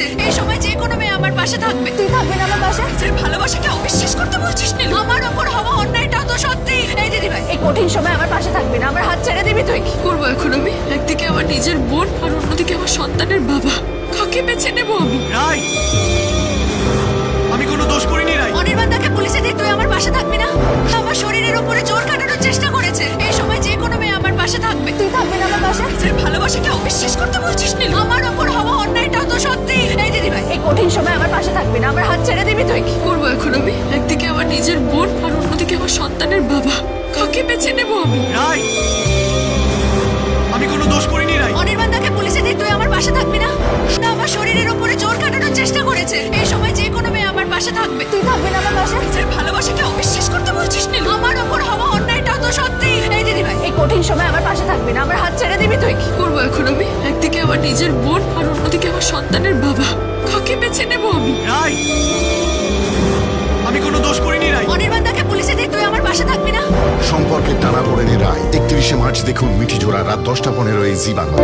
আছে। এই সময় যে কোনো মেয়ে আমার পাশে থাকবে। তুই থাকবি না আমার পাশে? নিজের ভালোবাসাকে অবিশ্বাস করতে বলছিস নি আমার ওপর হওয়া অন্যায়টাও তো সত্যি। এই দিদি ভাই এই কঠিন সময় আমার পাশে থাকবি না। আমার হাত ছেড়ে দিবি তুই। কি করব এখন আমি? একদিকে আমার নিজের বোন আর অন্যদিকে আমার সন্তানের বাবা। কাকে বেছে নেব আমি? রাই! আমি কোনো দোষ করিনি রাই। অনির্বাণ তাকে পুলিশে দিয়ে তুই আমার পাশে থাকবি না। আমার শরীরের উপরে জোর কাটানোর চেষ্টা করেছে। এই সময় যে কোনো মেয়ে আমার পাশে থাকবে। তুই থাকবি না আমার পাশে? ভালোবাসাকে অবিশ্বাস করতে বলছিস কঠিন সময় আমার পাশে থাকবি না আমার হাত ছেড়ে দিবি তুই। কি করব এখন আমি? একদিকে আমার নিজের বোন আর অন্যদিকে আমার সন্তানের বাবা। কাকে বেছে নেব আমি? রাই আমি কোনো দোষ করিনি রাই অনির্বাণদাকে পুলিশে দিয়ে তুই আমার পাশে থাকবি না। না আমার শরীরের উপরে জোর কাটানোর চেষ্টা করেছে। এই সময় যে কোনো মেয়ে আমার পাশে থাকবে। তুই থাকবি না আমার পাশে? নিজের ভালোবাসাকে অবিশ্বাস করতে বলছিস নীল। আমার ওপর হওয়া অন্যায়টাও তো সত্যি। এই দিদি ভাই এই কঠিন সময় আমার পাশে থাকবি না আমার হাত ছেড়ে দিবি তুই। কি করব এখন আমি? একদিকে আমার নিজের বোন আর অন্যদিকে আমার সন্তানের বাবা। কাকে বেছে নেব আমি। রাই আমি কোনো দোষ করিনি রাই অনির্বাণদাকে পুলিশে দিয়ে তুই আমার পাশে থাকবি না? সম্পর্কের টানা পড়েনি রায়। একত্রিশে মার্চ দেখুন মিঠি জোড়া রাত দশটা পনেরো এই জি বাংলা।